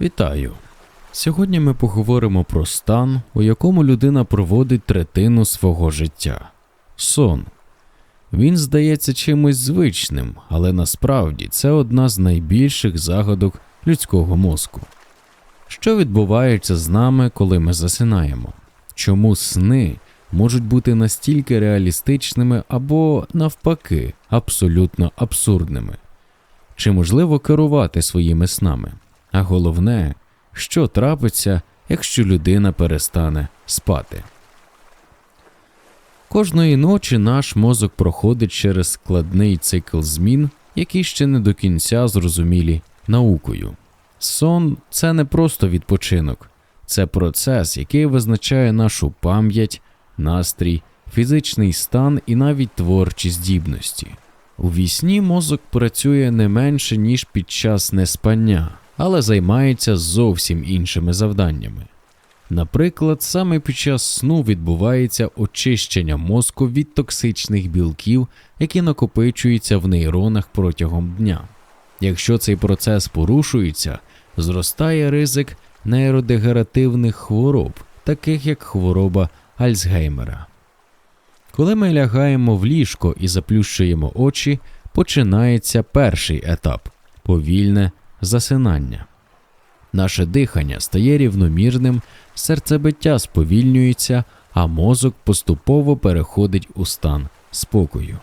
Вітаю! Сьогодні ми поговоримо про стан, у якому людина проводить третину свого життя сон. Він здається чимось звичним, але насправді це одна з найбільших загадок людського мозку. Що відбувається з нами, коли ми засинаємо? Чому сни можуть бути настільки реалістичними або, навпаки, абсолютно абсурдними? Чи можливо керувати своїми снами? А головне, що трапиться, якщо людина перестане спати. Кожної ночі наш мозок проходить через складний цикл змін, які ще не до кінця зрозумілі наукою. Сон це не просто відпочинок, це процес, який визначає нашу пам'ять, настрій, фізичний стан і навіть творчі здібності. У вісні мозок працює не менше, ніж під час неспання, але займається зовсім іншими завданнями. Наприклад, саме під час сну відбувається очищення мозку від токсичних білків, які накопичуються в нейронах протягом дня. Якщо цей процес порушується, зростає ризик нейродегеративних хвороб, таких як хвороба Альцгеймера. Коли ми лягаємо в ліжко і заплющуємо очі, починається перший етап повільне засинання. Наше дихання стає рівномірним, серцебиття сповільнюється, а мозок поступово переходить у стан спокою.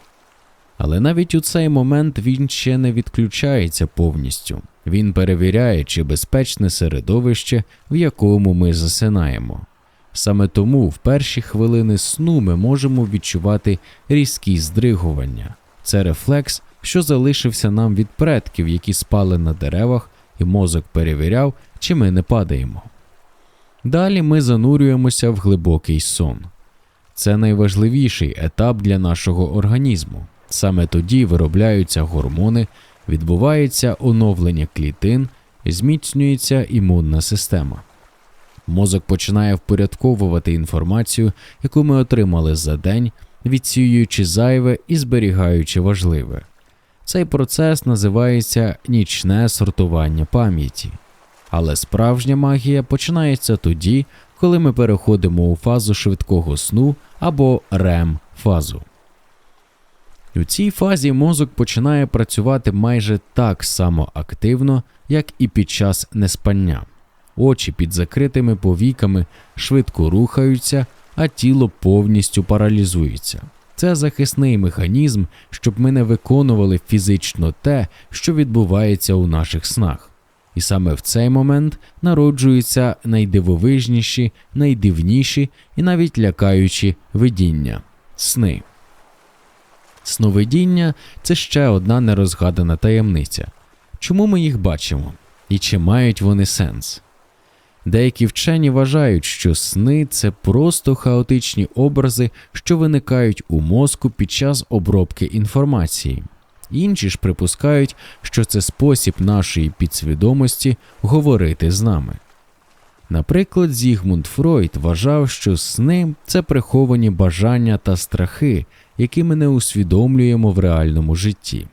Але навіть у цей момент він ще не відключається повністю. Він перевіряє, чи безпечне середовище, в якому ми засинаємо. Саме тому в перші хвилини сну ми можемо відчувати різкі здригування. Це рефлекс, що залишився нам від предків, які спали на деревах, і мозок перевіряв, чи ми не падаємо. Далі ми занурюємося в глибокий сон. Це найважливіший етап для нашого організму. Саме тоді виробляються гормони, відбувається оновлення клітин, зміцнюється імунна система. Мозок починає впорядковувати інформацію, яку ми отримали за день, відсіюючи зайве і зберігаючи важливе. Цей процес називається нічне сортування пам'яті. Але справжня магія починається тоді, коли ми переходимо у фазу швидкого сну або рем фазу. У цій фазі мозок починає працювати майже так само активно, як і під час неспання. Очі під закритими повіками швидко рухаються, а тіло повністю паралізується. Це захисний механізм, щоб ми не виконували фізично те, що відбувається у наших снах. І саме в цей момент народжуються найдивовижніші, найдивніші і навіть лякаючі видіння сни. Сновидіння це ще одна нерозгадана таємниця. Чому ми їх бачимо і чи мають вони сенс? Деякі вчені вважають, що сни це просто хаотичні образи, що виникають у мозку під час обробки інформації. Інші ж припускають, що це спосіб нашої підсвідомості говорити з нами. Наприклад, Зігмунд Фройд вважав, що сни це приховані бажання та страхи, які ми не усвідомлюємо в реальному житті.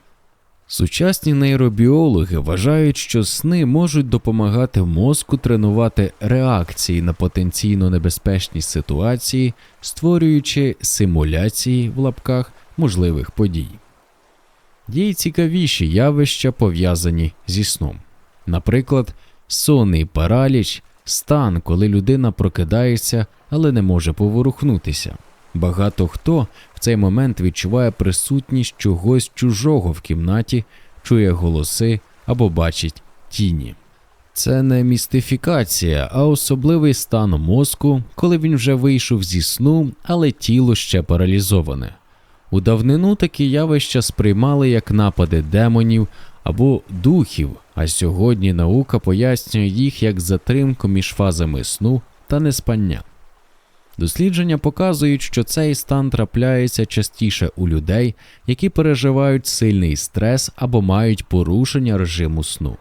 Сучасні нейробіологи вважають, що сни можуть допомагати мозку тренувати реакції на потенційно небезпечні ситуації, створюючи симуляції в лапках можливих подій. Є й цікавіші явища пов'язані зі сном. Наприклад, сонний параліч, стан, коли людина прокидається, але не може поворухнутися. Багато хто в цей момент відчуває присутність чогось чужого в кімнаті, чує голоси або бачить тіні. Це не містифікація, а особливий стан мозку, коли він вже вийшов зі сну, але тіло ще паралізоване. У давнину такі явища сприймали як напади демонів або духів, а сьогодні наука пояснює їх як затримку між фазами сну та неспання. Дослідження показують, що цей стан трапляється частіше у людей, які переживають сильний стрес або мають порушення режиму сну.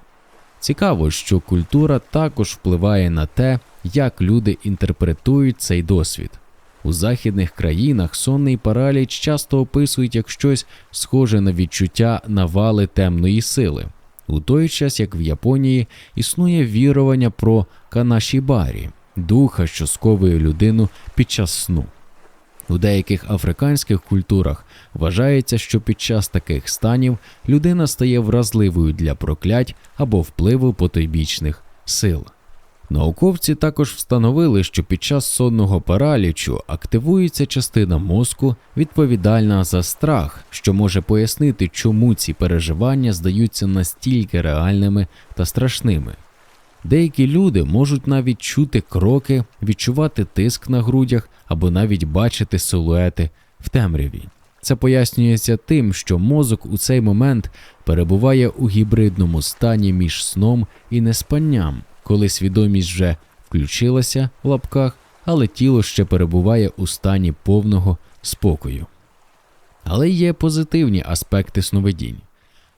Цікаво, що культура також впливає на те, як люди інтерпретують цей досвід. У західних країнах сонний параліч часто описують як щось схоже на відчуття навали темної сили. У той час як в Японії існує вірування про канашібарі, духа, що сковує людину під час сну. У деяких африканських культурах вважається, що під час таких станів людина стає вразливою для проклять або впливу потойбічних сил. Науковці також встановили, що під час сонного паралічу активується частина мозку, відповідальна за страх, що може пояснити, чому ці переживання здаються настільки реальними та страшними. Деякі люди можуть навіть чути кроки, відчувати тиск на грудях або навіть бачити силуети в темряві. Це пояснюється тим, що мозок у цей момент перебуває у гібридному стані між сном і неспанням, коли свідомість вже включилася в лапках, але тіло ще перебуває у стані повного спокою. Але є позитивні аспекти сновидінь.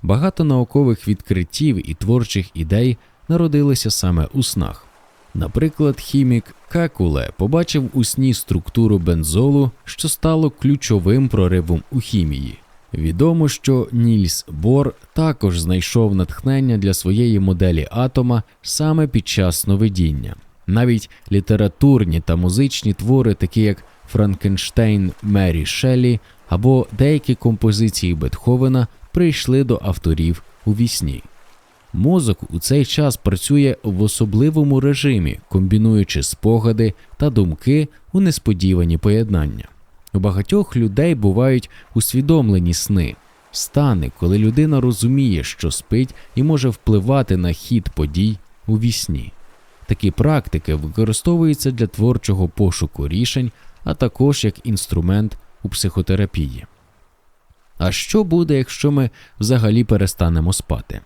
Багато наукових відкриттів і творчих ідей народилися саме у снах. Наприклад, хімік Кекуле побачив у сні структуру бензолу, що стало ключовим проривом у хімії. Відомо, що Нільс Бор також знайшов натхнення для своєї моделі атома саме під час сновидіння. Навіть літературні та музичні твори, такі як Франкенштейн Мері Шеллі або деякі композиції Бетховена, прийшли до авторів у вісні. Мозок у цей час працює в особливому режимі, комбінуючи спогади та думки у несподівані поєднання. У багатьох людей бувають усвідомлені сни, стани, коли людина розуміє, що спить і може впливати на хід подій у вісні. Такі практики використовуються для творчого пошуку рішень, а також як інструмент у психотерапії. А що буде, якщо ми взагалі перестанемо спати?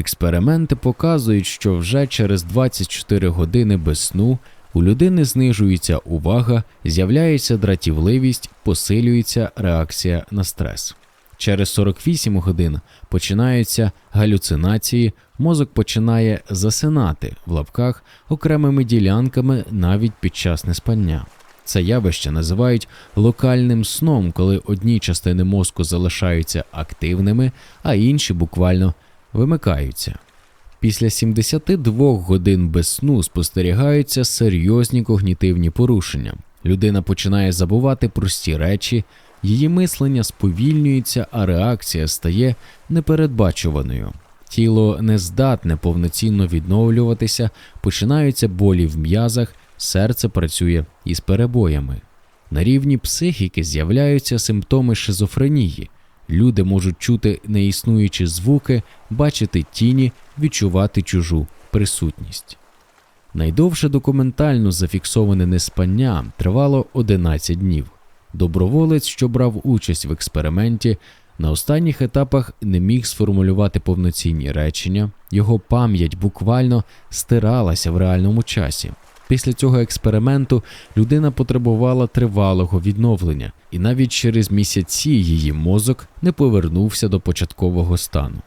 Експерименти показують, що вже через 24 години без сну у людини знижується увага, з'являється дратівливість, посилюється реакція на стрес. Через 48 годин починаються галюцинації, мозок починає засинати в лапках окремими ділянками навіть під час неспання. Це явище називають локальним сном, коли одні частини мозку залишаються активними, а інші буквально вимикаються. Після 72 годин без сну спостерігаються серйозні когнітивні порушення. Людина починає забувати прості речі, її мислення сповільнюється, а реакція стає непередбачуваною. Тіло не здатне повноцінно відновлюватися, починаються болі в м'язах, серце працює із перебоями. На рівні психіки з'являються симптоми шизофренії. Люди можуть чути неіснуючі звуки, бачити тіні, відчувати чужу присутність. Найдовше документально зафіксоване неспання тривало 11 днів. Доброволець, що брав участь в експерименті, на останніх етапах не міг сформулювати повноцінні речення, його пам'ять буквально стиралася в реальному часі. Після цього експерименту людина потребувала тривалого відновлення, і навіть через місяці її мозок не повернувся до початкового стану.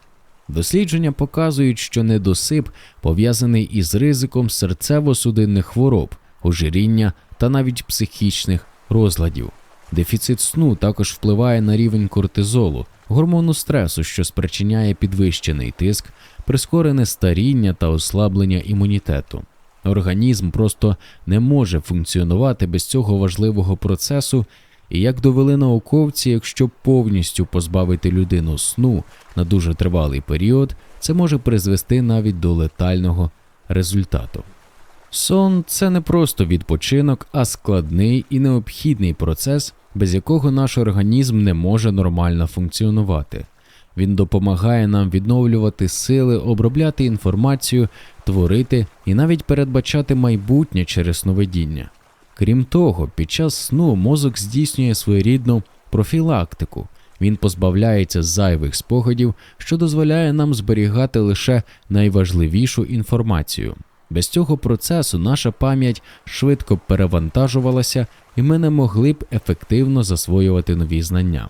Дослідження показують, що недосип пов'язаний із ризиком серцево-судинних хвороб, ожиріння та навіть психічних розладів. Дефіцит сну також впливає на рівень кортизолу, гормону стресу, що спричиняє підвищений тиск, прискорене старіння та ослаблення імунітету. Організм просто не може функціонувати без цього важливого процесу, і як довели науковці, якщо повністю позбавити людину сну на дуже тривалий період, це може призвести навіть до летального результату. Сон це не просто відпочинок, а складний і необхідний процес, без якого наш організм не може нормально функціонувати. Він допомагає нам відновлювати сили, обробляти інформацію, творити і навіть передбачати майбутнє через сновидіння. Крім того, під час сну мозок здійснює своєрідну профілактику. Він позбавляється зайвих спогадів, що дозволяє нам зберігати лише найважливішу інформацію. Без цього процесу наша пам'ять швидко перевантажувалася, і ми не могли б ефективно засвоювати нові знання.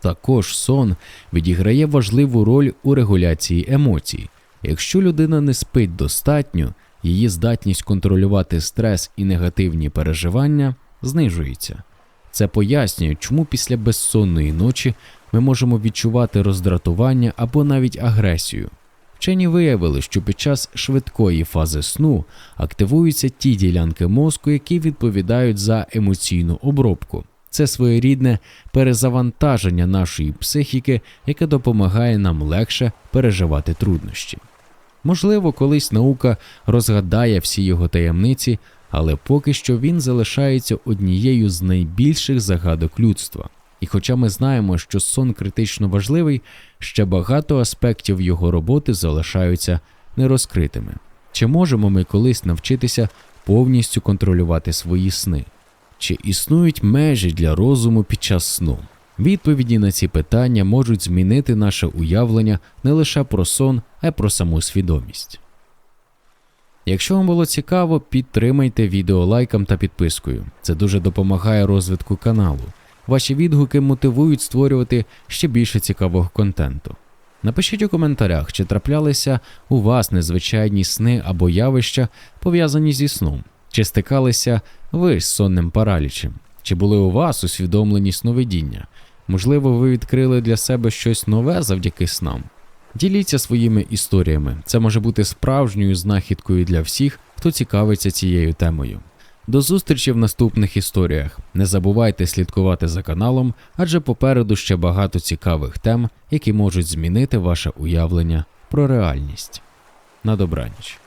Також сон відіграє важливу роль у регуляції емоцій. Якщо людина не спить достатньо, її здатність контролювати стрес і негативні переживання знижується. Це пояснює, чому після безсонної ночі ми можемо відчувати роздратування або навіть агресію. Вчені виявили, що під час швидкої фази сну активуються ті ділянки мозку, які відповідають за емоційну обробку. Це своєрідне перезавантаження нашої психіки, яке допомагає нам легше переживати труднощі. Можливо, колись наука розгадає всі його таємниці, але поки що він залишається однією з найбільших загадок людства. І хоча ми знаємо, що сон критично важливий, ще багато аспектів його роботи залишаються нерозкритими. Чи можемо ми колись навчитися повністю контролювати свої сни? Чи існують межі для розуму під час сну? Відповіді на ці питання можуть змінити наше уявлення не лише про сон, а й про саму свідомість. Якщо вам було цікаво, підтримайте відео лайком та підпискою. Це дуже допомагає розвитку каналу. Ваші відгуки мотивують створювати ще більше цікавого контенту. Напишіть у коментарях, чи траплялися у вас незвичайні сни або явища, пов'язані зі сном, чи стикалися ви з сонним паралічем, чи були у вас усвідомлені сновидіння. Можливо, ви відкрили для себе щось нове завдяки снам. Діліться своїми історіями. Це може бути справжньою знахідкою для всіх, хто цікавиться цією темою. До зустрічі в наступних історіях. Не забувайте слідкувати за каналом, адже попереду ще багато цікавих тем, які можуть змінити ваше уявлення про реальність. На добраніч.